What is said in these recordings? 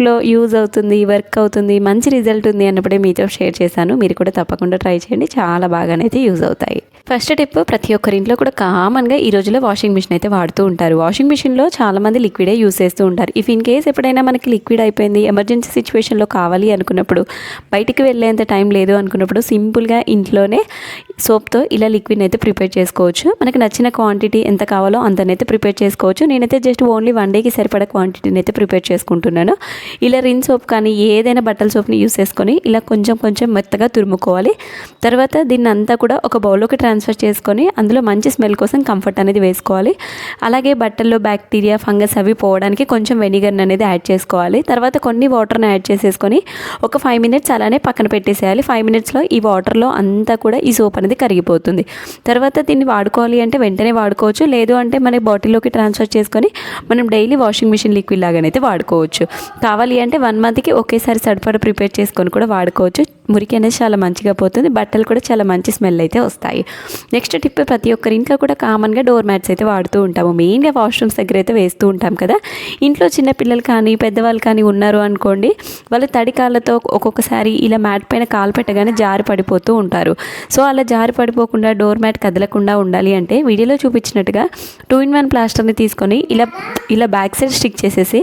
లైఫ్లో యూజ్ అవుతుంది వర్క్ అవుతుంది మంచి రిజల్ట్ ఉంది అన్నప్పుడే మీతో షేర్ చేశాను. మీరు కూడా తప్పకుండా ట్రై చేయండి. చాలా బాగానైతే యూజ్ అవుతాయి. ఫస్ట్ టిప్ ప్రతి ఒక్కరి ఇంట్లో కూడా కామన్గా ఈ రోజుల్లో వాషింగ్ మిషన్ అయితే వాడుతూ ఉంటారు. వాషింగ్ మిషన్లో చాలామంది లిక్విడే యూస్ చేస్తూ ఉంటారు. ఇఫ్ ఇన్ కేస్ ఎప్పుడైనా మనకి లిక్విడ్ అయిపోయింది ఎమర్జెన్సీ సిచ్యువేషన్లో కావాలి అనుకున్నప్పుడు బయటికి వెళ్ళేంత టైం లేదు అనుకున్నప్పుడు సింపుల్గా ఇంట్లోనే సోప్తో ఇలా లిక్విడ్ అయితే ప్రిపేర్ చేసుకోవచ్చు. మనకి నచ్చిన క్వాంటిటీ ఎంత కావాలో అంతనైతే ప్రిపేర్ చేసుకోవచ్చు. నేనైతే జస్ట్ ఓన్లీ వన్ డేకి సరిపడా క్వాంటిటీని అయితే ప్రిపేర్ చేసుకుంటున్నాను. ఇలా రిన్ సోప్ కానీ ఏదైనా బట్టల సోప్ని యూస్ చేసుకొని ఇలా కొంచెం కొంచెం మెత్తగా తురుముకోవాలి. తర్వాత దీన్ని అంతా కూడా ఒక బౌల్లోకి ట్రాన్స్ఫర్ చేసుకొని అందులో మంచి స్మెల్ కోసం కంఫర్ట్ అనేది వేసుకోవాలి. అలాగే బట్టల్లో బ్యాక్టీరియా ఫంగస్ అవి పోవడానికి కొంచెం వెనిగర్ అనేది యాడ్ చేసుకోవాలి. తర్వాత కొన్ని వాటర్ని యాడ్ చేసేసుకొని ఒక ఫైవ్ మినిట్స్ అలానే పక్కన పెట్టేసేయాలి. ఫైవ్ మినిట్స్లో ఈ వాటర్లో అంతా కూడా ఈ సోప్ అనేది కరిగిపోతుంది. తర్వాత దీన్ని వాడుకోవాలి అంటే వెంటనే వాడుకోవచ్చు. లేదు అంటే మన బాటిల్లోకి ట్రాన్స్ఫర్ చేసుకొని మనం డైలీ వాషింగ్ మిషన్ లిక్విడ్ లాగానైతే వాడుకోవచ్చు. కావాలి అంటే వన్ మంత్కి ఒకేసారి సరిపడా ప్రిపేర్ చేసుకొని కూడా వాడుకోవచ్చు. మురికి అనేది చాలా మంచిగా పోతుంది. బట్టలు కూడా చాలా మంచి స్మెల్ అయితే వస్తాయి. నెక్స్ట్ టిప్ ప్రతి ఒక్కరి ఇంట్లో కూడా కామన్గా డోర్ మ్యాట్స్ అయితే వాడుతూ ఉంటాము. మెయిన్గా వాష్రూమ్స్ దగ్గర అయితే వేస్తూ ఉంటాం కదా. ఇంట్లో చిన్న పిల్లలు కానీ పెద్దవాళ్ళు కానీ ఉన్నారు అనుకోండి వాళ్ళు తడి కాళ్ళతో ఒక్కొక్కసారి ఇలా మ్యాట్ పైన కాలు పెట్టగానే జారి పడిపోతూ ఉంటారు. సో అలా జారి పడిపోకుండా డోర్ మ్యాట్ కదలకుండా ఉండాలి అంటే వీడియోలో చూపించినట్టుగా టూ ఇన్ వన్ ప్లాస్టర్ని తీసుకొని ఇలా ఇలా బ్యాక్ సైడ్ స్టిక్ చేసేసి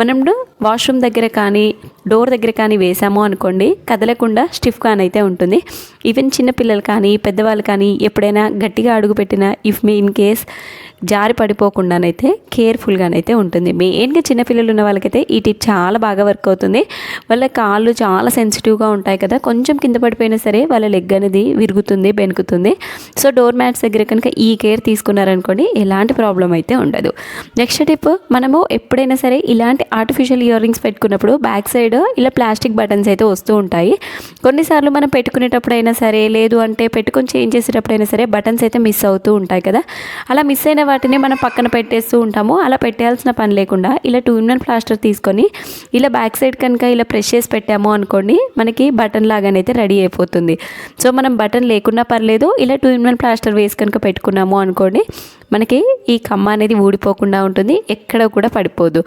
మనం వాష్ వాష్రూమ్ దగ్గర కానీ డోర్ దగ్గర కానీ వేసాము అనుకోండి కదలకుండా స్టిఫ్గా అయితే ఉంటుంది. ఈవెన్ చిన్నపిల్లలు కానీ పెద్దవాళ్ళు కానీ ఎప్పుడైనా గట్టిగా అడుగు పెట్టినా ఇఫ్ మీ ఇన్ కేస్ జారి పడిపోకుండానైతే కేర్ఫుల్గానైతే ఉంటుంది. మెయిన్గా చిన్నపిల్లలు ఉన్న వాళ్ళకైతే ఈ టిప్ చాలా బాగా వర్క్ అవుతుంది. వాళ్ళ కాళ్ళు చాలా సెన్సిటివ్గా ఉంటాయి కదా కొంచెం కింద పడిపోయినా సరే వాళ్ళ లెగ్ అనేది విరుగుతుంది బెనుకుతుంది. సో డోర్ మ్యాట్స్ దగ్గర కనుక ఈ కేర్ తీసుకున్నారనుకోండి ఎలాంటి ప్రాబ్లం అయితే ఉండదు. నెక్స్ట్ టిప్ మనము ఎప్పుడైనా సరే ఇలాంటి ఆర్టిఫిషియల్ ఇయర్ రింగ్స్ పెట్టుకున్నప్పుడు బ్యాక్ సైడ్ ఇలా ప్లాస్టిక్ బటన్స్ అయితే వస్తూ ఉంటాయి. కొన్నిసార్లు మనం పెట్టుకునేటప్పుడైనా సరే లేదు అంటే పెట్టుకొని చేంజ్ చేసేటప్పుడైనా సరే బటన్స్ అయితే మిస్ అవుతూ ఉంటాయి కదా. అలా మిస్ అయిన వాటిని మనం పక్కన పెట్టేస్తూ ఉంటాము. అలా పెట్టాల్సిన పని లేకుండా ఇలా టూ ఇన్ వన్ ప్లాస్టర్ తీసుకొని ఇలా బ్యాక్ సైడ్ కనుక ఇలా ప్రెస్ చేసి పెట్టాము అనుకోండి మనకి బటన్ లాగానైతే రెడీ అయిపోతుంది. సో మనం బటన్ లేకున్నా పర్లేదు ఇలా టూ ఇన్ వన్ ప్లాస్టర్ వేసి కనుక పెట్టుకున్నాము అనుకోండి మనకి ఈ కమ్మ అనేది ఊడిపోకుండా ఉంటుంది ఎక్కడ కూడా పడిపోదు.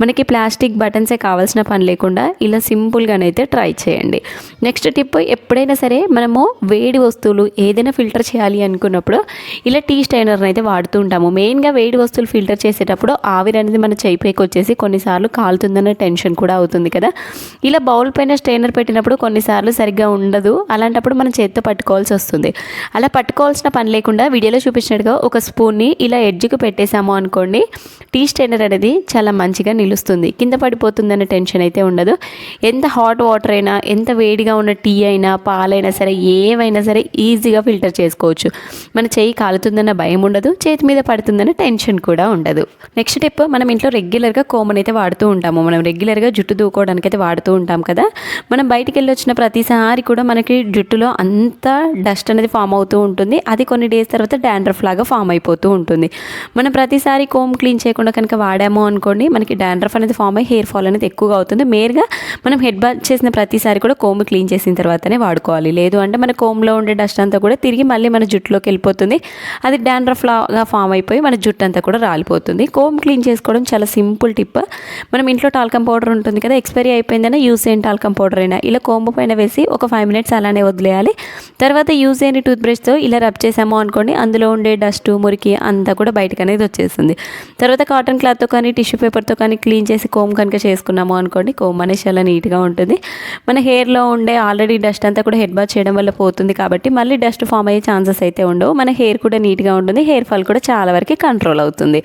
మనకి ప్లాస్టిక్ బటన్సే కావాల్సిన పని లేకుండా ఇలా సింపుల్గానైతే ట్రై చేయండి. నెక్స్ట్ టిప్ ఎప్పుడైనా సరే మనము వేడి వస్తువులు ఏదైనా ఫిల్టర్ చేయాలి అనుకున్నప్పుడు ఇలా టీ స్టైనర్ని అయితే వాడుతూ ఉంటాము. మెయిన్గా వేడి వస్తువులు ఫిల్టర్ చేసేటప్పుడు ఆవిరి అనేది మన చేయి వచ్చేసి కొన్నిసార్లు కాలుతుందన్న టెన్షన్ కూడా అవుతుంది కదా. ఇలా బౌల్ పైన స్టైనర్ పెట్టినప్పుడు కొన్నిసార్లు సరిగ్గా ఉండదు అలాంటప్పుడు మనం చేత్తో పట్టుకోవాల్సి వస్తుంది. అలా పట్టుకోవాల్సిన పని లేకుండా వీడియోలో చూపించినట్టుగా ఒక స్పూన్ని ఇలా ఎడ్జ్కి పెట్టేశాము అనుకోండి టీ స్టైనర్ అనేది చాలా మంచిగా నిలుస్తుంది. కింద పడిపోతుందన్న టెన్షన్ అయితే ఉండదు. ఎంత హాట్ వాటర్ అయినా ఎంత వేడిగా ఉన్న టీ అయినా పాలైనా సరే ఏమైనా సరే ఈజీగా ఫిల్టర్ చేసుకోవచ్చు. మన చేయి కాలుతుందన్న భయం ఉండదు చేతి మీద పడుతుందన్న టెన్షన్ కూడా ఉండదు. నెక్స్ట్ టిప్ మనం ఇంట్లో రెగ్యులర్గా కోమన్ అయితే వాడుతూ ఉంటాము. మనం రెగ్యులర్గా జుట్టు దూకోవడానికి అయితే వాడుతూ ఉంటాం కదా. మనం బయటికి వెళ్ళి వచ్చిన ప్రతిసారి కూడా మనకి జుట్టులో అంత డస్ట్ అనేది ఫామ్ అవుతూ ఉంటుంది. అది కొన్ని డేస్ తర్వాత డాండ్రఫ్ లాగా ఫామ్ అయిపోతూ ఉంటుంది. మనం ప్రతిసారి కోమ్ క్లీన్ చేయకుండా కనుక వాడాము అనుకోండి మనకి డాండ్రఫ్ అనేది ఫామ్ అయ్యి హెయిర్ ఫాల్ అనేది ఎక్కువగా అవుతుంది. మేరుగా మనం హెడ్ బాత్ చేసిన ప్రతిసారి కూడా కోమ్ క్లీన్ చేసిన తర్వాతనే వాడుకోవాలి. లేదు అంటే మన కోమ్లో ఉండే డస్ట్ అంతా కూడా తిరిగి మళ్ళీ మన జుట్టులోకి వెళ్ళిపోతుంది. అది డాండ్రఫ్ లాగా ఫామ్ అయిపోయి మన జుట్టు అంతా కూడా రాలిపోతుంది. కోమ్ క్లీన్ చేసుకోవడం చాలా సింపుల్ టిప్ మనం ఇంట్లో టాల్కమ్ పౌడర్ ఉంటుంది కదా ఎక్స్పైరీ అయిపోయిందైనా యూస్ అయిన టాల్కమ్ పౌడర్ అయినా ఇలా కోంబు పైన వేసి ఒక ఫైవ్ మినిట్స్ అలానే వదిలేయాలి. తర్వాత యూజ్ అయిన టూత్ బ్రష్తో ఇలా రబ్ చేసాము అనుకోండి అందులో ఉండే డస్ట్ మురికి అంతా కూడా బయటకు అనేది వచ్చేస్తుంది తర్వాత కాటన్ క్లాత్తో కానీ టిష్యూ పేపర్తో కానీ క్లీన్ చేసి కోమ్ కనుక చేసుకున్నాము అనుకోండి కోమ్ అనేది చాలా నీట్గా ఉంటుంది. మన హెయిర్లో ఉండే ఆల్రెడీ డస్ట్ అంతా కూడా హెడ్ బాత్ చేయడం వల్ల పోతుంది కాబట్టి మళ్ళీ డస్ట్ ఫామ్ అయ్యే ఛాన్సెస్ అయితే ఉండవు. మన హెయిర్ కూడా నీట్గా ఉంటుంది హెయిర్ ఫాల్ కూడా చాలా వరకు కంట్రోల్ అవుతుంది.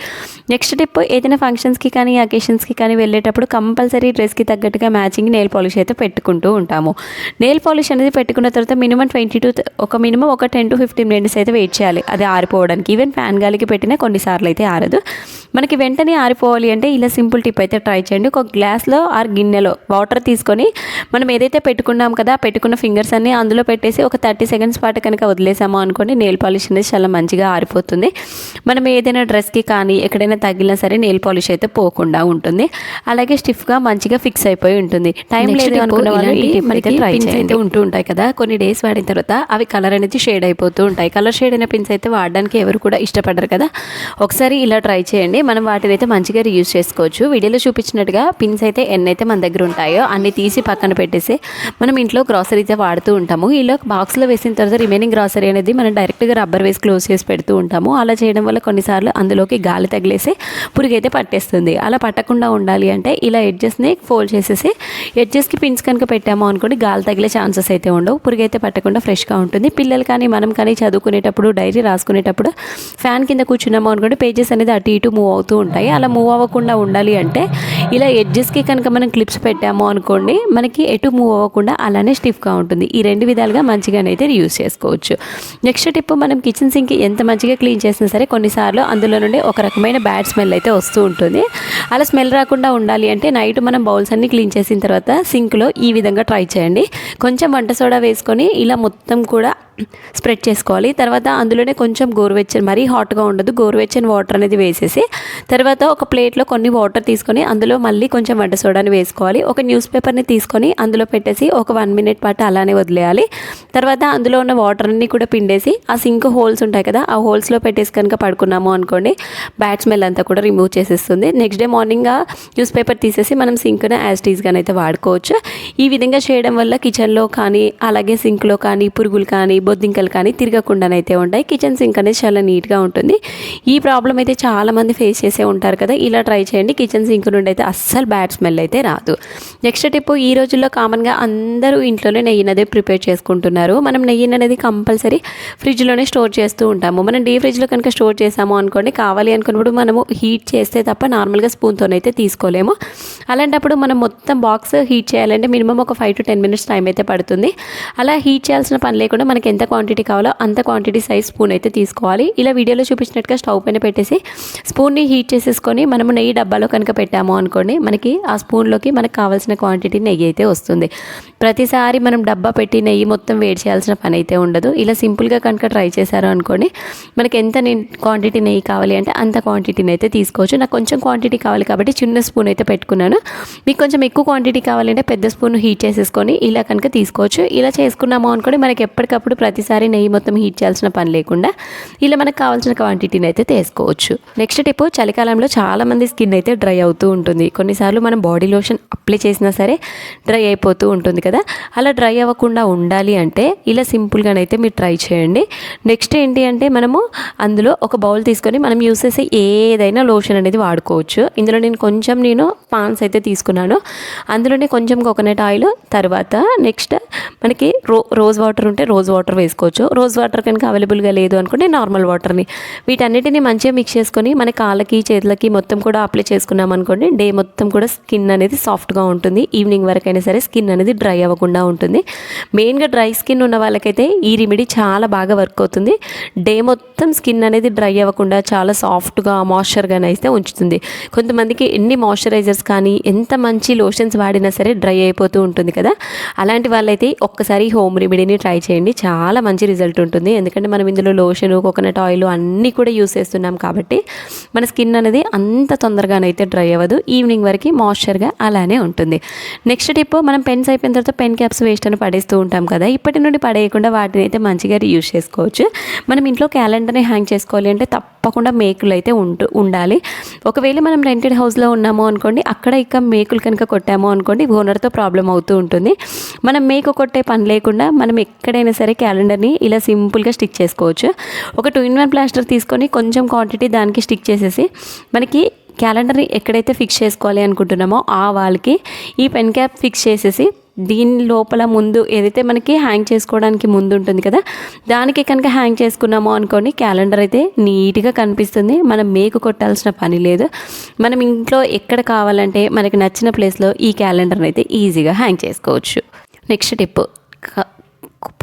నెక్స్ట్ టిప్ ఏదైనా ఫంక్షన్స్కి కానీ అకేషన్స్కి కానీ వెళ్ళేటప్పుడు కంపల్సరీ డ్రెస్కి తగ్గట్టుగా మ్యాచింగ్ నెయిల్ పాలిష్ అయితే పెట్టుకుంటూ ఉంటాము. నెయిల్ పాలిష్ అనేది పెట్టుకున్న తర్వాత మినిమం ట్వంటీ టు ఒక మినిమం ఒక టెన్ టు ఫిఫ్టీన్ మినిట్స్ అయితే వెయిట్ చేయాలి. అది ఆరిపోవడానికి. ఈవెన్ ఫ్యాన్ గాలి గాలికి పెట్టినా కొన్నిసార్లు అయితే ఆరదు. మనకి వెంటనే ఆరిపోవాలి అంటే ఇలా సింపుల్ టిప్ అయితే ట్రై చేయండి. ఒక గ్లాస్లో ఆర్ గిన్నెలో వాటర్ తీసుకొని మనం ఏదైతే పెట్టుకున్నాం కదా పెట్టుకున్న ఫింగర్స్ అన్ని అందులో పెట్టేసి ఒక థర్టీ సెకండ్స్ పాటు కనుక వదిలేసాము అనుకోండి నెయిల్ పాలిష్ అనేది చాలా మంచిగా ఆరిపోతుంది. మనం ఏదైనా డ్రెస్కి కానీ ఎక్కడైనా తగిలినా సరే నెయిల్ పాలిష్ అయితే పోకుండా ఉంటుంది. అలాగే స్టిఫ్గా మంచిగా ఫిక్స్ అయిపోయి ఉంటుంది. టైం లేదు అనుకున్న వాళ్ళు చేయండి. ఉంటూ ఉంటాయి కదా కొన్ని డేస్ వాడిన తర్వాత అవి కలర్ అనేది షేడ్ అయిపోతూ ఉంటాయి. కలర్ షేడ్ అయిన పిన్స్ అయితే వాడడానికి ఎవరు కూడా ఇష్టపడరు కదా. ఒకసారి ఇలా ట్రై చేయండి. మనం వాటిని అయితే మంచిగా యూజ్ చేసుకోవచ్చు. వీడియోలో చూపించినట్టుగా పిన్స్ అయితే ఎన్ని అయితే మన దగ్గర ఉంటాయో అన్ని తీసి పక్కన పెట్టేసి మనం ఇంట్లో గ్రాసరీ అయితే వాడుతూ ఉంటాము. ఇలా బాక్స్లో వేసిన తర్వాత రిమైనింగ్ గ్రాసరీ అనేది మనం డైరెక్ట్గా రబ్బర్ వేసి క్లోజ్ చేసి పెడుతూ ఉంటాము. అలా చేయడం వల్ల కొన్నిసార్లు అందులోకి గాలి తగిలేసి పురుగు అయితే పట్టేస్తుంది. అలా పట్టకుండా ఉండాలి అంటే ఇలా ఎడ్జెస్ని ఫోల్డ్ చేసేసి ఎడ్జెస్కి పిన్స్ కనుక పెట్టాము అనుకోండి గాలి తగిలే ఛాన్సెస్ అయితే ఉండవు. పురుగు అయితే పట్టకుండా ఫ్రెష్గా ఉంటుంది. పిల్లలు కానీ మనం కానీ చదువుకునేటప్పుడు డైరీ రాసుకునేటప్పుడు ఫ్యాన్ కింద కూర్చున్నాము అనుకోండి పేజెస్ అనేది అటు ఇటు మూవ్ అవుతూ ఉంటాయి. అలా మూవ్ అవ్వకుండా ఉండాలి అంటే ఇలా ఎడ్జెస్కి కనుక మనం క్లిప్స్ పెట్టాము అనుకోండి మనకి ఎటు మూవ్ అవ్వకుండా అలానే స్టిఫ్గా ఉంటుంది. ఈ రెండు విధాలుగా మంచిగానైతే యూస్ చేసుకోవచ్చు. నెక్స్ట్ టిప్ మనం కిచెన్ సింక్ ఎంత మంచిగా క్లీన్ చేసినా సరే కొన్నిసార్లు అందులో నుండి ఒక రకమైన బ్యాడ్ స్మెల్ అయితే వస్తూ ఉంటుంది. అలా స్మెల్ రాకుండా ఉండాలి అంటే నైట్ మనం బౌల్స్ అన్ని క్లీన్ చేసిన తర్వాత సింక్లో ఈ విధంగా ట్రై చేయండి. కొంచెం వంట సోడా వేసుకొని ఇలా మొత్తం కూడా స్ప్రెడ్ చేసుకోవాలి. తర్వాత అందులోనే కొంచెం గోరువెచ్చని మరీ హాట్గా ఉండదు గోరువెచ్చని వాటర్ అనేది వేసేసి తర్వాత ఒక ప్లేట్లో కొన్ని వాటర్ తీసుకొని అందులో మళ్ళీ కొంచెం వంట సోడాని వేసుకోవాలి. ఒక న్యూస్ పేపర్ని తీసుకొని అందులో పెట్టేసి ఒక వన్ మినిట్ పాటు అలానే వదిలేయాలి. తర్వాత అందులో ఉన్న వాటర్ అన్ని కూడా పిండేసి ఆ సింక్ హోల్స్ ఉంటాయి కదా ఆ హోల్స్లో పెట్టేసి కనుక పడుకున్నాము అనుకోండి బ్యాడ్ స్మెల్ అంతా కూడా రిమూవ్ చేసేస్తుంది. Next day morning newspaper తీసేసి మనం సింక్ను యాజ్ టీస్గా అయితే వాడుకోవచ్చు. ఈ విధంగా చేయడం వల్ల కిచెన్లో కానీ అలాగే సింక్లో కానీ పురుగులు కానీ బొద్దింకలు కానీ తిరగకుండానైతే ఉంటాయి. కిచెన్ సింక్ అనేది చాలా నీట్గా ఉంటుంది. ఈ ప్రాబ్లం అయితే చాలా మంది ఫేస్ చేసే ఉంటారు కదా ఇలా ట్రై చేయండి. కిచెన్ సింక్ నుండి అయితే అస్సలు బ్యాడ్ స్మెల్ అయితే రాదు. నెక్స్ట్ టిప్ ఈ రోజుల్లో కామన్గా అందరూ ఇంట్లోనే నెయ్యి అనేది ప్రిపేర్ చేసుకుంటున్నారు. మనం నెయ్యి అనేది కంపల్సరీ ఫ్రిడ్జ్లోనే స్టోర్ చేస్తూ ఉంటాము. మనం డీ ఫ్రిడ్జ్లో కనుక స్టోర్ చేసాము అనుకోండి కావాలి అనుకున్నప్పుడు మనము హీట్ చేస్తే తప్ప నార్మల్గా స్పూన్తోనైతే తీసుకోలేము. అలాంటప్పుడు మనం మొత్తం బాక్స్ హీట్ చేయాలంటే మినిమం ఒక five to ten minutes time అయితే పడుతుంది. అలా హీట్ చేయాల్సిన పని లేకుండా మనకి ఎంత క్వాంటిటీ కావాలో అంత క్వాంటిటీ సైజ్ స్పూన్ అయితే తీసుకోవాలి. ఇలా వీడియోలో చూపించినట్టుగా స్టవ్ పైన పెట్టేసి స్పూన్ని హీట్ చేసేసుకొని మనము నెయ్యి డబ్బాలో కనుక పెట్టాము అనుకోండి మనకి ఆ స్పూన్లోకి మనకు కావాల్సిన క్వాంటిటీ నెయ్యి అయితే వస్తుంది. ప్రతిసారి మనం డబ్బా పెట్టి నెయ్యి మొత్తం వేడి చేయాల్సిన పని అయితే ఉండదు. ఇలా సింపుల్గా కనుక ట్రై చేశారు అనుకోండి మనకి ఎంత క్వాంటిటీ నెయ్యి కావాలి అంటే అంత క్వాంటిటీని అయితే తీసుకోవచ్చు. నాకు కొంచెం క్వాంటిటీ కావాలి కాబట్టి చిన్న స్పూన్ అయితే పెట్టుకున్నాను. మీకు కొంచెం ఎక్కువ క్వాంటిటీ కావాలంటే పెద్ద స్పూన్ హీట్ చేసేసుకొని ఇలా కనుక తీసుకోవచ్చు. ఇలా చేసుకున్నాము అనుకోండి మనకి ఎప్పటికప్పుడు ప్రతిసారి నెయ్యి మొత్తం హీట్ చేయాల్సిన పని లేకుండా ఇలా మనకు కావాల్సిన క్వాంటిటీని అయితే తీసుకోవచ్చు. నెక్స్ట్ టిప్ చలికాలంలో చాలా మంది స్కిన్ అయితే డ్రై అవుతూ ఉంటుంది. కొన్నిసార్లు మనం బాడీ లోషన్ అప్లై చేసినా సరే డ్రై అయిపోతూ ఉంటుంది కదా. అలా డ్రై అవ్వకుండా ఉండాలి అంటే ఇలా సింపుల్గానైతే మీరు ట్రై చేయండి. నెక్స్ట్ ఏంటి అంటే మనము అందులో ఒక బౌల్ తీసుకొని మనం యూస్ చేసే ఏదైనా లోషన్ అనేది వాడుకోవచ్చు. ఇందులో నేను కొంచెం నేను పాన్స్ అయితే తీసుకున్నాను. అందులోనే కొంచెం కోకోనట్ ఆయిల్ తర్వాత నెక్స్ట్ మనకి రో రోజ్ వాటర్ ఉంటే రోజ్ వాటర్ వేసుకోవచ్చు. రోజ్ వాటర్ కనుక అవైలబుల్గా లేదు అనుకుంటే నార్మల్ వాటర్ని. వీటన్నిటిని మంచిగా మిక్స్ చేసుకొని మనకి కాళ్ళకి చేతులకి మొత్తం కూడా అప్లై చేసుకున్నాం అనుకోండి డే మొత్తం కూడా స్కిన్ అనేది సాఫ్ట్గా ఉంటుంది. ఈవినింగ్ వరకు అయినా సరే స్కిన్ అనేది డ్రై అవ్వకుండా ఉంటుంది. మెయిన్గా డ్రై స్కిన్ ఉన్న వాళ్ళకైతే ఈ రెమెడీ చాలా బాగా వర్క్ అవుతుంది. డే మొత్తం స్కిన్ అనేది డ్రై అవ్వకుండా చాలా సాఫ్ట్గా మాయిశ్చర్గానే అయితే ఉంచుతుంది. కొంతమందికి ఎన్ని మాయిశ్చరైజర్స్ కానీ ఎంత మంచి లోషన్స్ వాడినా సరే డ్రై అయిపోతూ ఉంటుంది కదా. అలాంటి వాళ్ళైతే ఒక్కసారి హోమ్ రెమెడీని ట్రై చేయండి. చాలా మంచి రిజల్ట్ ఉంటుంది. ఎందుకంటే మనం ఇందులో లోషన్ కోకోనట్ ఆయిల్ అన్నీ కూడా యూస్ చేస్తున్నాం కాబట్టి మన స్కిన్ అనేది అంత తొందరగానైతే డ్రై అవ్వదు. ఈవినింగ్ వరకు మాయిశ్చర్గా అలానే ఉంటుంది. నెక్స్ట్ టిప్ మనం పెన్స్ అయిపోయిన తర్వాత పెన్ క్యాప్స్ వేస్ట్ అని పడేస్తూ ఉంటాం కదా ఇప్పటి నుండి పడేయకుండా వాటిని అయితే మంచిగా యూస్ చేసుకోవచ్చు. మనం ఇంట్లో క్యాలెండర్ని హ్యాంగ్ చేసుకోవాలి అంటే తప్పకుండా మేకులు అయితే ఉంటూ ఉండాలి. ఒకవేళ మనం రెంటెడ్ హౌస్లో ఉన్నాము అనుకోండి అక్కడ ఇక మేకులు కనుక కొట్టాము అనుకోండి ఓనర్తో ప్రాబ్లం అవుతూ ఉంటుంది. మనం మేకు కొట్టే పని లేకుండా మనం ఎక్కడైనా సరే క్యాలెండర్ని ఇలా సింపుల్గా స్టిక్ చేసుకోవచ్చు. ఒక టూ ఇన్ వన్ ప్లాస్టర్ తీసుకొని కొంచెం క్వాంటిటీ దానికి స్టిక్ చేసేసి మనకి క్యాలెండర్ని ఎక్కడైతే ఫిక్స్ చేసుకోవాలి అనుకుంటున్నామో ఆ వాళ్ళకి ఈ పెన్ క్యాప్ ఫిక్స్ చేసేసి దీని లోపల ముందు ఏదైతే మనకి హ్యాంగ్ చేసుకోవడానికి ముందు ఉంటుంది కదా దానికి కనుక హ్యాంగ్ చేసుకున్నామో అనుకోండి క్యాలెండర్ అయితే నీట్గా కనిపిస్తుంది. మనం మేకు కొట్టాల్సిన పని లేదు. మనం ఇంట్లో ఎక్కడ కావాలంటే మనకి నచ్చిన ప్లేస్లో ఈ క్యాలెండర్ని అయితే ఈజీగా హ్యాంగ్ చేసుకోవచ్చు. నెక్స్ట్ టిప్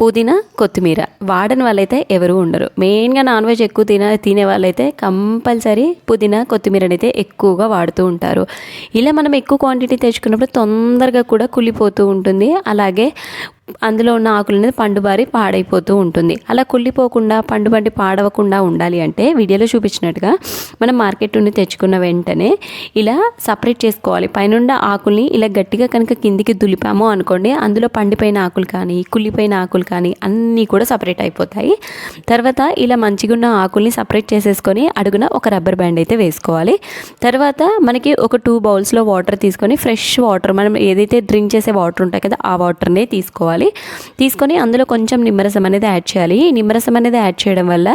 పుదీనా కొత్తిమీర. వాడని వాళ్ళైతే ఎవరు ఉండరు. మెయిన్గా నాన్ వెజ్ ఎక్కువ తిన తినే వాళ్ళైతే కంపల్సరీ పుదీనా కొత్తిమీర అయితే ఎక్కువగా వాడుతూ ఉంటారు. ఇలా మనం ఎక్కువ క్వాంటిటీ తెచ్చుకున్నప్పుడు తొందరగా కూడా కుళ్ళిపోతూ ఉంటుంది. అలాగే అందులో ఉన్న ఆకులు అనేది పండుబారి పాడైపోతూ ఉంటుంది. అలా కుళ్ళిపోకుండా పండుబండి పాడవకుండా ఉండాలి అంటే వీడియోలో చూపించినట్టుగా మనం మార్కెట్ నుండి తెచ్చుకున్న వెంటనే ఇలా సపరేట్ చేసుకోవాలి. పైనుండ ఆకుల్ని ఇలా గట్టిగా కనుక కిందికి దులిపాము అనుకోండి అందులో పండిపోయిన ఆకులు కానీ కుళ్ళిపోయిన ఆకులు కానీ అన్నీ కూడా సపరేట్ అయిపోతాయి. తర్వాత ఇలా మంచిగా ఉన్న ఆకుల్ని సపరేట్ చేసేసుకొని అడుగున ఒక రబ్బర్ బ్యాండ్ అయితే వేసుకోవాలి. తర్వాత మనకి ఒక టూ బౌల్స్లో వాటర్ తీసుకొని ఫ్రెష్ వాటర్ మనం ఏదైతే డ్రింక్ చేసే వాటర్ ఉంటాయి కదా ఆ వాటర్నే తీసుకోవాలి. తీసుకొని అందులో కొంచెం నిమ్మరసం అనేది యాడ్ చేయాలి. ఈ నిమ్మరసం అనేది యాడ్ చేయడం వల్ల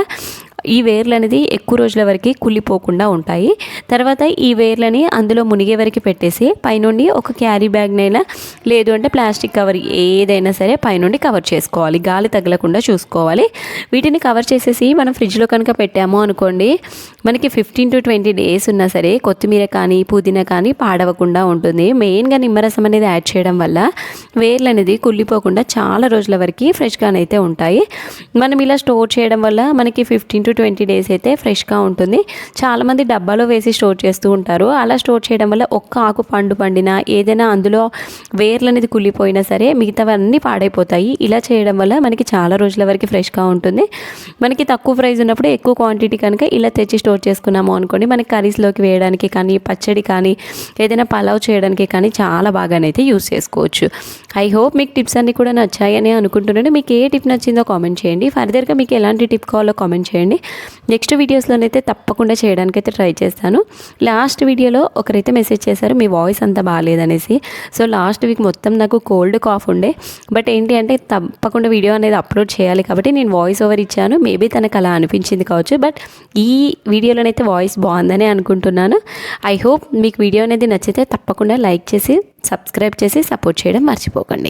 ఈ వేర్లు అనేది ఎక్కువ రోజుల వరకు కుళ్ళిపోకుండా ఉంటాయి. తర్వాత ఈ వేర్లని అందులో మునిగే వరకు పెట్టేసి పైనుండి ఒక క్యారీ బ్యాగ్నైనా లేదు అంటే ప్లాస్టిక్ కవర్ ఏదైనా సరే పైనుండి కవర్ చేసుకోవాలి. గాలి తగలకుండా చూసుకోవాలి. వీటిని కవర్ చేసేసి మనం ఫ్రిడ్జ్లో కనుక పెట్టాము అనుకోండి మనకి ఫిఫ్టీన్ టు ట్వంటీ డేస్ ఉన్నా సరే కొత్తిమీర కానీ పుదీనా కానీ పాడవకుండా ఉంటుంది. మెయిన్గా నిమ్మరసం అనేది యాడ్ చేయడం వల్ల వేర్లు అనేది కుళ్ళిపోకుండా చాలా రోజుల వరకు ఫ్రెష్గానైతే ఉంటాయి. మనం ఇలా స్టోర్ చేయడం వల్ల మనకి ఫిఫ్టీన్ టు ట్వంటీ డేస్ అయితే ఫ్రెష్గా ఉంటుంది. చాలామంది డబ్బాలో వేసి స్టోర్ చేస్తూ ఉంటారు. అలా స్టోర్ చేయడం వల్ల ఒక్క ఆకు పండు పండినా ఏదైనా అందులో వేర్లు అనేది కుళ్ళిపోయినా సరే మిగతావన్నీ పాడైపోతాయి. ఇలా చేయడం వల్ల మనకి చాలా రోజుల వరకు ఫ్రెష్గా ఉంటుంది. మనకి తక్కువ ప్రైస్ ఉన్నప్పుడు ఎక్కువ క్వాంటిటీ కనుక ఇలా తెచ్చి స్టోర్ చేసుకున్నాము అనుకోండి మనకి కర్రీస్లోకి వేయడానికి కానీ పచ్చడి కానీ ఏదైనా పలావ్ చేయడానికి కానీ చాలా బాగానైతే యూస్ చేసుకోవచ్చు. ఐ హోప్ మీకు టిప్స్ అన్నీ కూడా నచ్చాయని అనుకుంటున్నాను. మీకు ఏ టిప్ నచ్చిందో కామెంట్ చేయండి. ఫర్దర్గా మీకు ఎలాంటి టిప్ కావాలో కామెంట్ చేయండి. చేయండి. నెక్స్ట్ వీడియోస్లోనైతే తప్పకుండా చేయడానికి అయితే ట్రై చేస్తాను. లాస్ట్ వీడియోలో ఒకరైతే మెసేజ్ చేశారు మీ వాయిస్ అంత బాగాలేదనేసి. సో లాస్ట్ వీక్ మొత్తం నాకు కోల్డ్ కాఫ్ ఉండే. బట్ ఏంటి అంటే తప్పకుండా వీడియో అనేది అప్లోడ్ చేయాలి కాబట్టి నేను వాయిస్ ఓవర్ ఇచ్చాను. మేబీ తనకు అలా అనిపించింది కావచ్చు. బట్ ఈ వీడియోలోనైతే వాయిస్ బాగుందని అనుకుంటున్నాను. ఐ హోప్ మీకు వీడియో అనేది నచ్చితే తప్పకుండా లైక్ చేసి సబ్స్క్రైబ్ చేసి సపోర్ట్ చేయడం మర్చిపోకండి.